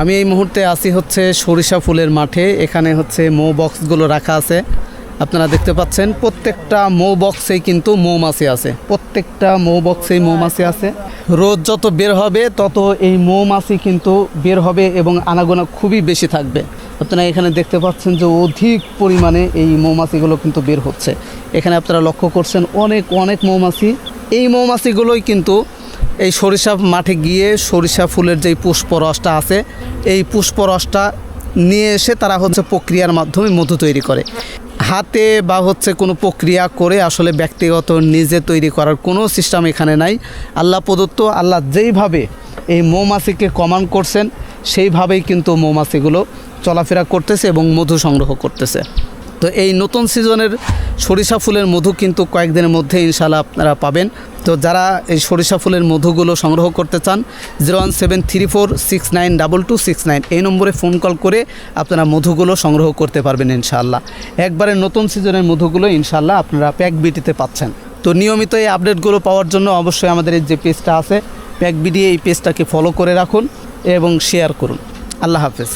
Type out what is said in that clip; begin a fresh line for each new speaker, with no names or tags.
আমি এই মুহূর্তে আছি হচ্ছে সরিষা ফুলের মাঠে। এখানে হচ্ছে মৌ বক্সগুলো রাখা আছে। আপনারা দেখতে পাচ্ছেন, প্রত্যেকটা মৌ বক্সেই কিন্তু মৌমাছি আছে। প্রত্যেকটা মৌ বক্সেই মৌমাছি আছে। রোদ যত বের হবে, তত এই মৌমাছি কিন্তু বের হবে এবং আনাগোনা খুবই বেশি থাকবে। আপনারা এখানে দেখতে পাচ্ছেন যে অধিক পরিমাণে এই মৌমাছিগুলো কিন্তু বের হচ্ছে। এখানে আপনারা লক্ষ্য করছেন, অনেক অনেক মৌমাছি। এই মৌমাছিগুলোই কিন্তু এই সরিষা মাঠে গিয়ে সরিষা ফুলের যেই পুষ্পরসটা আছে, এই পুষ্পরসটা নিয়ে এসে তারা হচ্ছে প্রক্রিয়ার মাধ্যমে মধু তৈরি করে। হাতে বা হচ্ছে কোনো প্রক্রিয়া করে আসলে ব্যক্তিগত নিজে তৈরি করার কোনো সিস্টেম এখানে নাই। আল্লাহ প্রদত্ত, আল্লাহ যেইভাবে এই মৌমাছিকে কমান করছেন, সেইভাবেই কিন্তু মৌমাছিগুলো চলাফেরা করতেছে এবং মধু সংগ্রহ করতেছে। তো এই নতুন সিজনের সরিষা ফুলের মধু কিন্তু কয়েকদিনের মধ্যে ইনশাল্লাহ আপনারা পাবেন। তো যারা এই সরিষা ফুলের মধুগুলো সংগ্রহ করতে চান, zero one seven three four six nine double two six nine এই নম্বরে ফোন কল করে আপনারা মধুগুলো সংগ্রহ করতে পারবেন ইনশাল্লাহ একবারে নতুন সিজনের মধুগুলো ইনশাল্লাহ আপনারা প্যাক বিটিতে পাচ্ছেন। তো নিয়মিত এই আপডেটগুলো পাওয়ার জন্য অবশ্যই আমাদের এই যে পেজটা আছে, প্যাক বিডি এই পেজটাকে ফলো করে রাখুন এবং শেয়ার করুন। আল্লাহ হাফেজ।